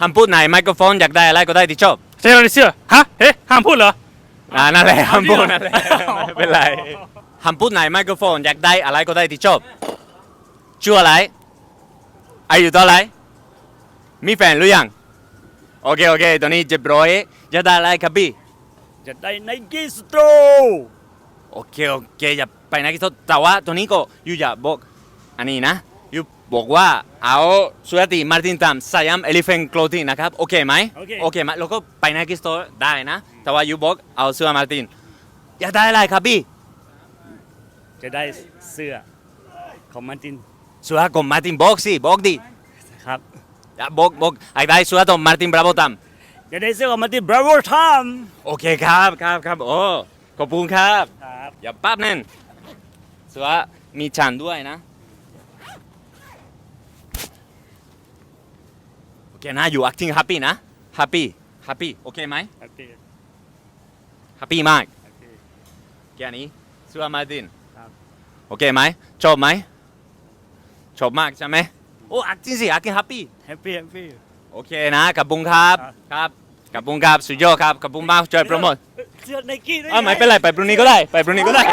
ห้ามพูดในไมโครโฟนอยากได้อะไรก็ได้ที่ชอบเซนเสื้อฮะเฮ้ห้ามพูดเหรออ่านั่นแหละห้ามพูดจริงเหรอนั่นแหละไม่เป็นไรห้ามพูดในไมโครโฟนอยากได้อะไรก็ได้ที่ชอบชื่ออะไรอายุเท่าไหรมีแฟนหรือยังโอเคโอเคตอนนี้เจ็บร้อยอยากได้อะไรครับพี่จะได้ไนกี้สโตรโอเคโอเคอย่าไปนะที่แต่ว่าตัวนี้ก็อยู่อย่าบอกอันนี้นะอยู่ บอกว่าเอาสุรติมาร์ตินตามสยามเอลิเฟนโคลทิงนะครับโอเคไหมโอเค โอเคไหมเราก็ไปนะที่สโตร์ได้นะ แต่ว่าอยู่บอกเอาเสื้อมาร์ตินอยากได้อะไรครับพี่จะได้เสื้อของมันตินเสื้อของมาร์ตินบอกสิบอกดิครับ อย่าบอกบอกอยากได้เสื้อของมาร์ตินบราโวตามจะได้เสื้อของมันตินบราโวทามโอเคครับครับครับโอ้ขอบคุณครับ ครับ อย่าปั๊บนั่นเสื้อมีชันด้วยนะ โอเคนะอยู่ acting happy นะ happy happy โอเคไหมโอเค happy มากโอเคแค่นี้เสื้อมาร์ตินครับ โอเคไหมชอบไหมชอบมากใช่ไหมโอ้ acting สิ acting happy แฮปปี้แฮปปี้โอเคนะกับบุงครับครับครับกับบุงครับสุดยอดครับกับบุงมากช่วยโปรโมทเสื้อไนกี้ด้วยอ่าไม่เป็นไรไปพรุ่งนี้ก็ได้ ไปพรุ่งนี้ก็ได้